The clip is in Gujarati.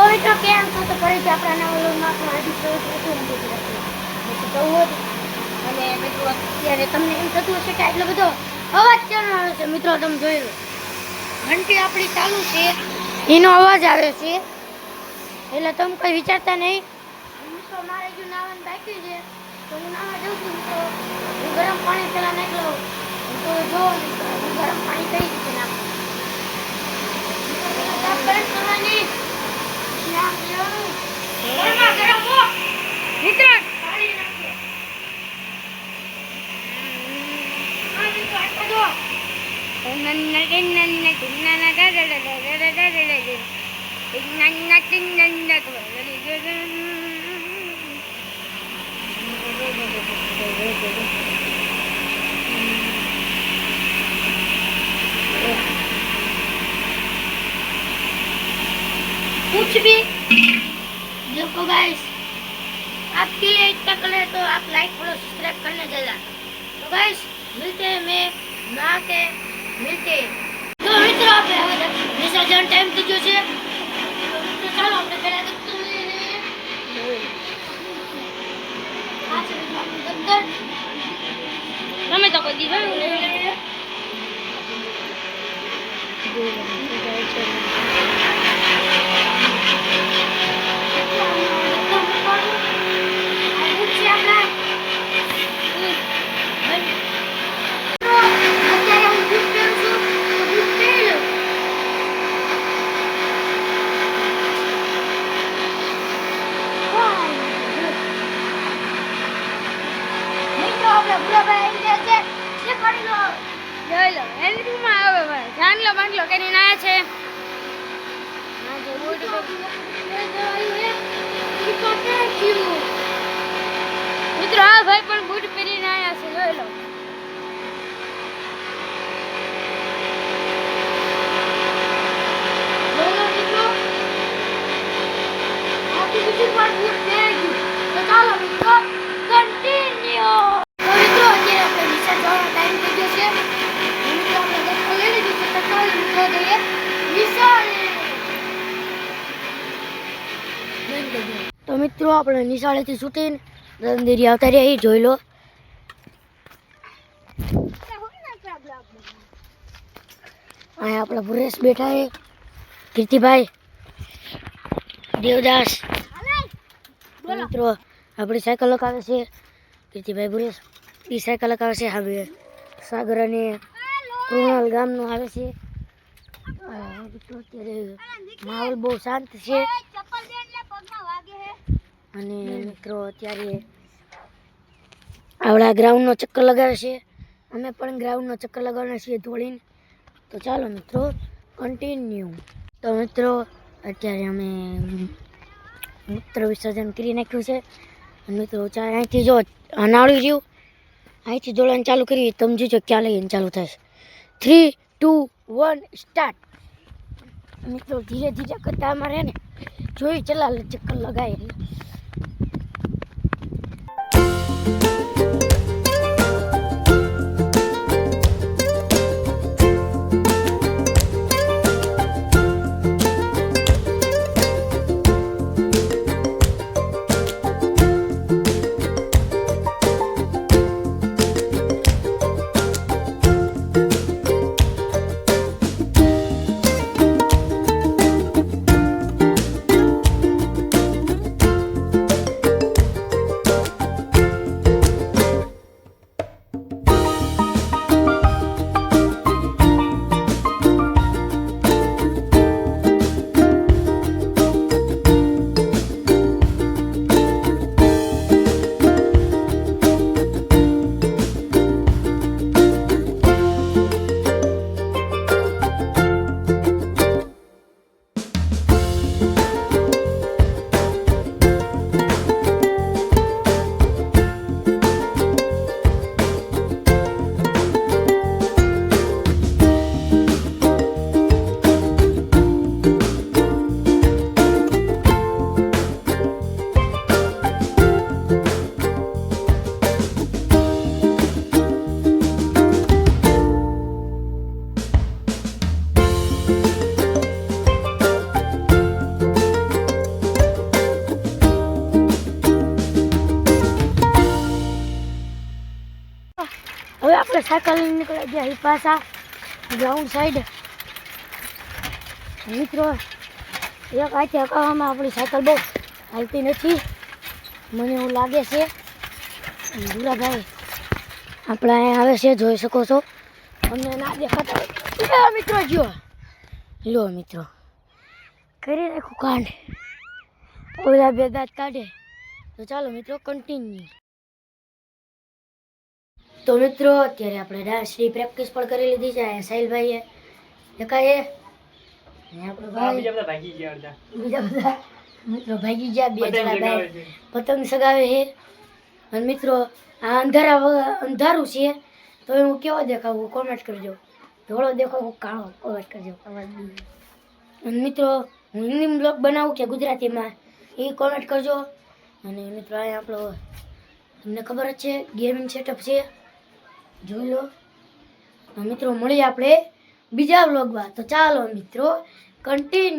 તો મિત્રો કેમ છો? તો ફરીથી આપણા નવા વ્લોગમાં આપણું આજે પ્રવેશ નથી અને મિત્રો, અત્યારે તમને એમ થતું હશે કે આટલો બધો અવાજ આવે છે? મિત્રો, તમે જોઈ લો. ઘંટી આપણી ચાલુ છે. એનો અવાજ આવે છે. એટલે તમે કંઈ વિચારતા નહીં. મિત્રો, મારે જો નાવાનું બાકી છે. તો હું નાવા જઉં છું, મિત્રો. ગરમ પાણી પહેલાં નાખી લઉં. कुछ भी। देखो गाइस आपके लिए इतना कलर तो आप लाइक फॉलो सब्सक्राइब करने देना तो गाइस मिलते हैं मैं ना के મિલતે. તો મિત્રો આપણે હવે વિસર્જન ટાઈમ થઈ ગયો છે. તો ચાલો આપણે પહેલા દફતર લઈ લઈએ તમે તો કોઈ દીવાનું જાનલો બાંધલો કરીને ના છે. મિત્રો હા ભાઈ પણ બૂટ પહેરીને આવ્યા છે જોઈ લો ચાલો મિત્રો કન્ટિન્યુ તો મિત્રો અત્યારે આપણે નિશાળ જવાનો ટાઈમ થઈ ગયો છે મિત્રો આપણે દફતર લઈ લીધું છે તો ચાલો મિત્રો જઈએ નિશાળે તો મિત્રો, આપણે નિશાળેથી છૂટીને રંધેરી આવતા રહ્યા. એ જોઈ લો. અહીંયા આપણા પુરેશ બેઠા છે. કીર્તિભાઈ, દેવદાસ. મિત્રો, આપણી સાયકલ લગાવે છે. કીર્તિભાઈ પુરેશ એ સાયકલ લગાવે છે. હવે સાગર અને કૃણાલ ગામનું આવે છે. માહોલ બહુ શાંત છે. અને મિત્રો, અત્યારે આવડા ગ્રાઉન્ડનો ચક્કર લગાવે છે. અમે પણ ગ્રાઉન્ડનો ચક્કર લગાવવાના છીએ ધોળીને. તો ચાલો મિત્રો કન્ટિન્યુ તો મિત્રો, અત્યારે અમે મૂત્ર વિસર્જન કરી નાખ્યું છે. મિત્રો ચાર અહીંથી જો અનાળું જેવું અહીંથી દોડવાનું ચાલુ કરી તમે જોજો ક્યાં લઈને ચાલુ થાય. થ્રી ટુ વન સ્ટાર્ટ મિત્રો, ધીરે ધીરે કરતા અમારે ને જોઈ ચલા ચક્કર લગાય એટલે સાયકલ લઈને નીકળી ગયા પાછા ગ્રાઉન્ડ સાઈડ મિત્રો, એક હાથે હકાવવામાં આપણી સાયકલ બહુ હાલતી નથી. મને એવું લાગે છે. ભૂરાભાઈ આપણા અહીંયા આવે છે, જોઈ શકો છો. અમને ના દેખાતા. મિત્રો, જો. લો મિત્રો. કરી નાખું કાંડ. ઓલા બે દાંત કાઢે. તો ચાલો મિત્રો કન્ટિન્યુ તો મિત્રો અત્યારે આપણે ડાન્સની પ્રેક્ટિસ પણ કરી લીધી છે સાહિલભાઈએ દેખાય બીજા બધા મિત્રો ભાગી ગયા બે જણા પતંગ સગાવે છે. અને મિત્રો આ અંધારા અંધારું છે તો હું કેવો દેખાવું? કોમેન્ટ કરજો. ધોળો દેખાવું કાળો કોમેન્ટ કરજો. અને મિત્રો હું હિન્દી બ્લોગ બનાવું કે ગુજરાતીમાં? એ કોમેન્ટ કરજો. અને મિત્રો અહીંયા આપણો તમને ખબર જ છે ગેમિંગ સેટઅપ છે. જોઈ લો. મિત્રો મળીએ આપણે બીજા બ્લોગમાં તો ચાલો મિત્રો કન્ટિન્યુ